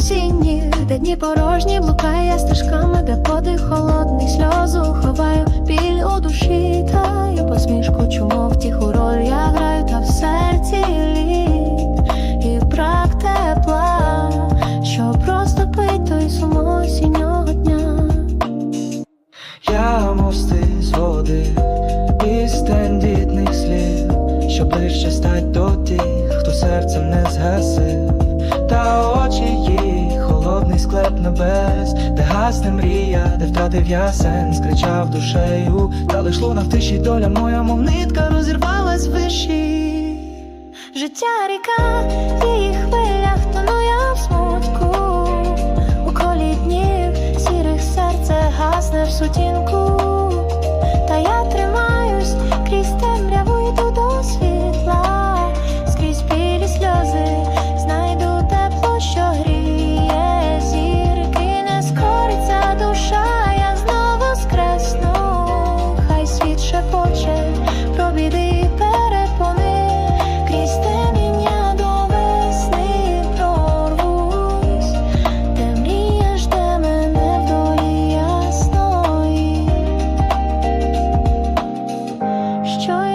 Осінніх, дні порожні, блукаю я стежками, де подих холодний, сльозу ховаю біль стать до тих, хто серцем не згасив, та очі їх, холодний склеп небес, де гасне мрія, де втратив я сенс, кричав душею, та лиш луна в тиші доля моя, мов нитка розірвалась виші. Життя ріка, її хвилях тону я в смутку. У колі днів сірих серце гасне в сутінку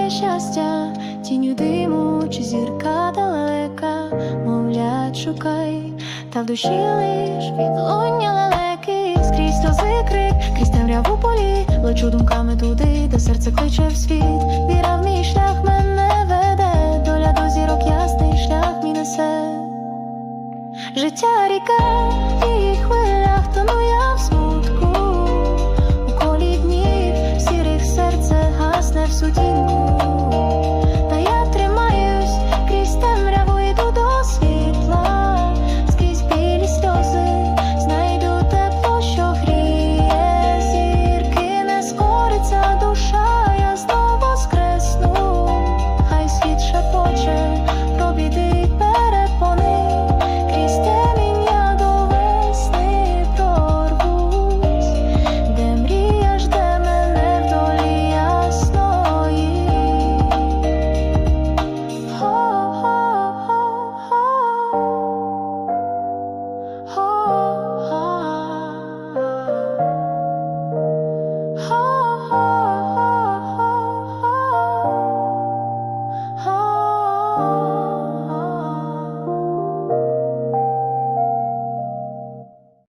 Щастя, тінню диму чи зірка далека, мовлять, шукай, та в душі лиш відлуння лелеки, скрізь сльози крик, крізь темряву полі, лечу думками туди, де серце кличе в світ. Віра в мій шлях мене веде, доля до зірок ясний шлях мій несе. Життя ріка, oh